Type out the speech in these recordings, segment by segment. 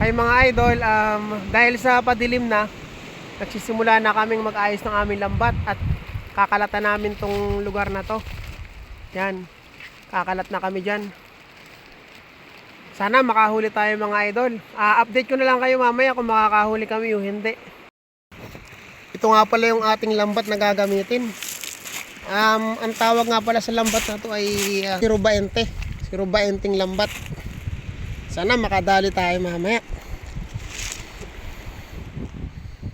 Kay mga idol, um, dahil sa padilim na, nagsisimula na kaming mag-ayos ng aming lambat at kakalatan namin tong lugar na to. Yan, kakalat na kami dyan. Sana makahuli tayo mga idol. Ah, update ko na lang kayo mamaya kung makakahuli kami o hindi. Ito nga pala yung ating lambat na gagamitin. Um, ang tawag nga pala sa lambat na to ay uh, sirubaente. Sirubaenteng lambat. Sana makadali tayo mamaya.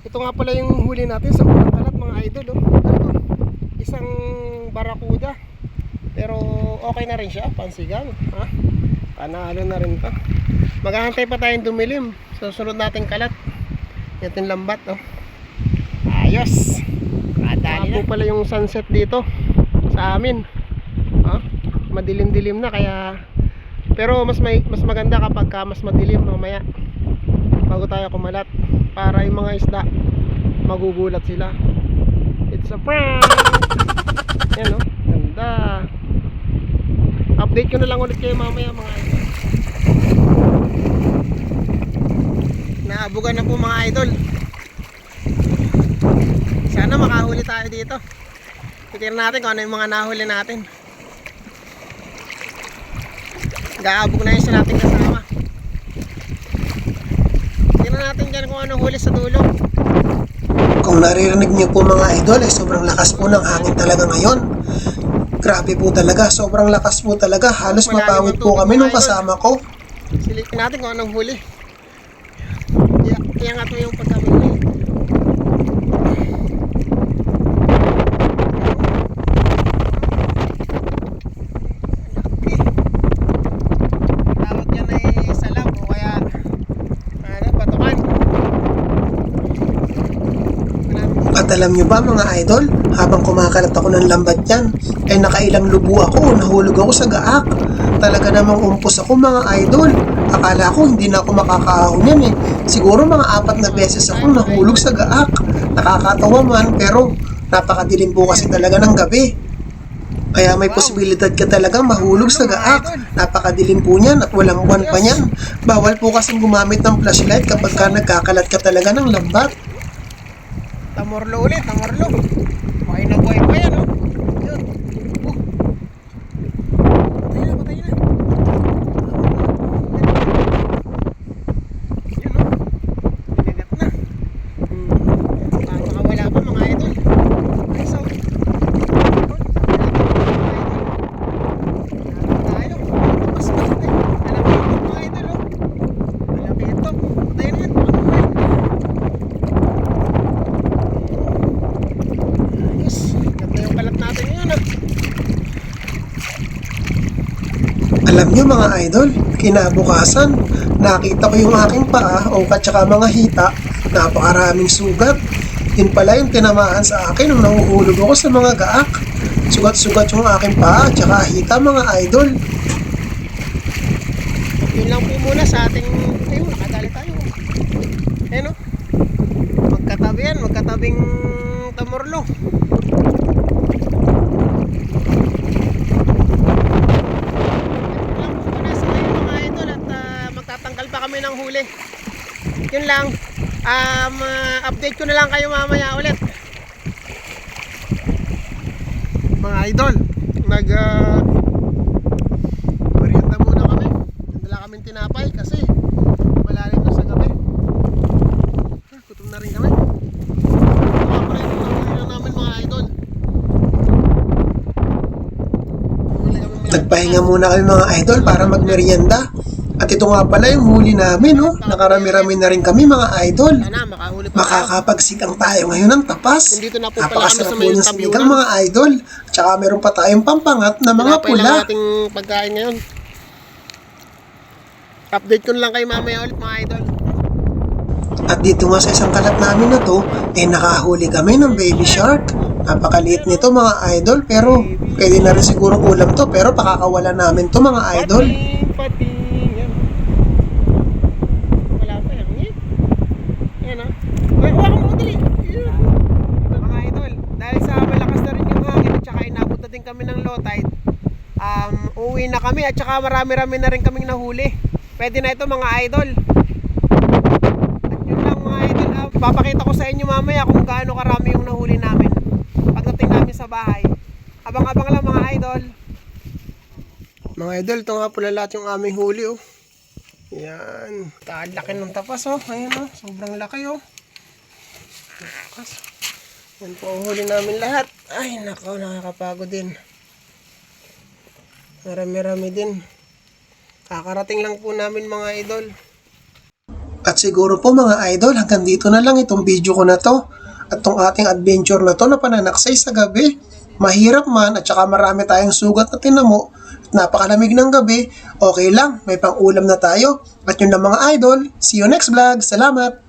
Ito nga pala yung huli natin sa unang kalat mga idol. Oh. Ano to? Isang barakuda. Pero okay na rin siya, pansigang. Ha? Panalo na rin to. Maghahantay pa tayong dumilim. Sa susunod nating kalat. Ito yung lambat. Oh. Ayos! Madali na. pala yung sunset dito sa amin. Ha? Madilim-dilim na kaya pero mas may mas maganda kapag ka mas madilim mamaya bago tayo kumalat para yung mga isda magugulat sila. It's a prank. Yan oh, ganda. Update ko na lang ulit kayo mamaya mga idol. Naabugan na po mga idol. Sana makahuli tayo dito. Tignan natin kung ano yung mga nahuli natin. Gaabog na yung sa nating kasama. Tignan natin dyan kung ano huli sa dulo. Kung naririnig niyo po mga idol, ay sobrang lakas po ng hangin talaga ngayon. Grabe po talaga, sobrang lakas po talaga. Halos mapawid po kami nung kasama ko. Silipin natin kung anong huli. Kaya, nga ito yung pagkamili. Tawag yan ay salam o kaya ano, patukan. At alam niyo ba mga idol, habang kumakalat ako ng lambat yan, ay nakailang lubo ako, nahulog ako sa gaak. Talaga namang umpos ako mga idol. Akala ko hindi na ako makakaahon yan eh. Siguro mga apat na beses ako nahulog sa gaak. Nakakatawa man pero napakadilim po kasi talaga ng gabi. Kaya may posibilidad ka talaga mahulog sa gaak. Napakadilim po niyan at walang buwan pa niyan. Bawal po kasing gumamit ng flashlight kapag ka nagkakalat ka talaga ng lambat. Tamorlo ulit, tamorlo. Buhay na buhay pa yan, oh. Yun. Oh. Patay na, patay na. Yun, oh. Binagat na. Hmm. Ah, baka wala pa mga idol. Ay, so. Tayo. Mas malaki. Malaki ito mga idol, oh. Malaki ito. Patay na yan. Patay. Ayos. Ganda yung kalat natin yun ah. Niyo mga idol, kinabukasan, nakita ko yung aking paa o katsaka mga hita, napakaraming sugat. Yun pala yung tinamaan sa akin nung nahuhulog ako sa mga gaak. Sugat-sugat yung aking paa, tsaka hita mga idol. Yun lang po muna sa ating... Ayun, nakadali tayo. Ayun oh. Magkatabi yan, magkatabing tamorlo. Ayun lang po muna sa ngayon mga idol at ah, magtatanggal pa kami ng huli. Lang. Um, ah, update ko na lang kayo mamaya ulit. Mga idol, nag ah, merienda muna kami. Nandala kami tinapay kasi malalim na sa gabi. Ah, gutom na rin kami. Nagpahinga muna kami mga idol para magmerienda. At ito nga pala yung huli namin, no? Nakarami-rami na rin kami mga idol. Makakapagsigang tayo ngayon ng tapas. Napakasarap po ng sinigang mga idol. Tsaka meron pa tayong pampangat na mga pula. ating pagkain ngayon. Update ko lang kayo mamaya ulit mga idol. At dito nga sa isang kalat namin na to, eh nakahuli kami ng baby shark. Napakaliit nito mga idol, pero pwede na rin siguro ulam to, pero pakakawala namin to mga idol. Pating, pating. Yan. Wala pa yan. Yan. Yan ah. Uy, huwag mo dali. Yan. Mga idol, dahil sa malakas na rin yung hangin at saka inabot na din kami ng low tide, um, uwi na kami at saka marami-rami na rin kaming nahuli. Pwede na ito mga idol. Ipapakita ko sa inyo mamaya kung gaano karami yung nahuli namin. Pagdating namin sa bahay. Abang-abang lang mga idol. Mga idol, ito nga pala lahat yung aming huli oh. Yan. Laki ng tapas oh. Ayan oh. Sobrang laki oh. Tapas. Yan po ang huli namin lahat. Ay nako, nakakapagod din. Marami-rami din. Kakarating lang po namin mga idol. At siguro po mga idol, hanggang dito na lang itong video ko na to. At tong ating adventure na to na pananaksay sa gabi. Mahirap man at saka marami tayong sugat na tinamo. At napakalamig ng gabi. Okay lang, may pang ulam na tayo. At yun lang mga idol. See you next vlog. Salamat!